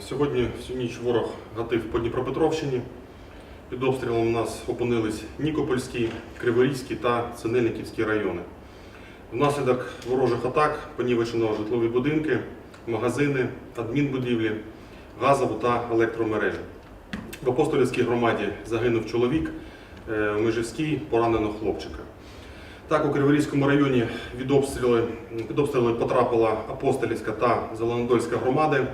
Сьогодні всю ніч ворог гатив по Дніпропетровщині. Під обстрілом у нас опинились Нікопольський, Криворізький та Синельниківський райони. Внаслідок ворожих атак понівечено житлові будинки, магазини, адмінбудівлі, газову та електромережі. В Апостолівській громаді загинув чоловік, е, в Межівській поранено хлопчика. Так, у Криворізькому районі від обстріли, під обстріли потрапила Апостолівська та Зеленодольська громади.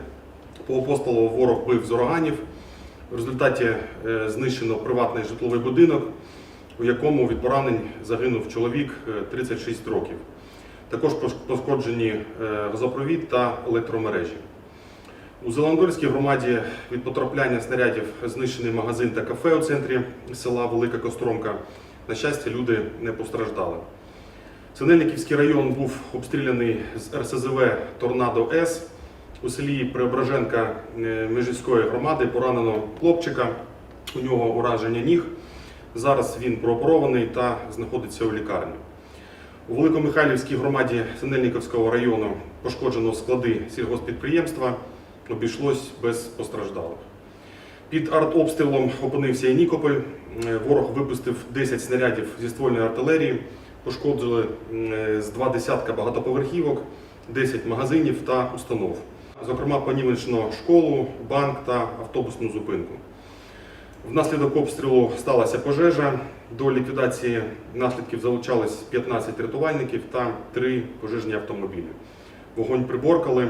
По апостолу ворог бив з ураганів. В результаті е, знищено приватний житловий будинок, у якому від поранень загинув чоловік е, 36 років. Також пошкоджені е, газопровід та електромережі. У Зеленодольській громаді від потрапляння снарядів знищений магазин та кафе у центрі села Велика Костромка. На щастя, люди не постраждали. Синельниківський район був обстріляний з РСЗВ Торнадо С. У селі Преображенка е, Межівської громади поранено хлопчика. У нього ураження ніг. Зараз він прооперований та знаходиться у лікарні. У Великомихайлівській громаді Синельниковського району пошкоджено склади сільгоспідприємства. Обійшлось без постраждалих. Під артобстрілом опинився і Нікополь. Е, Ворог випустив 10 снарядів зі ствольної артилерії. Пошкоджили м, з два десятка багатоповерхівок, 10 магазинів та установ. Зокрема, понівечено школу, банк та автобусну зупинку. Внаслідок обстрілу сталася пожежа. До ліквідації наслідків залучались 15 рятувальників та 3 пожежні автомобілі. Вогонь приборкали,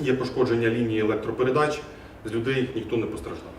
є пошкодження лінії електропередач. З людей ніхто не постраждав.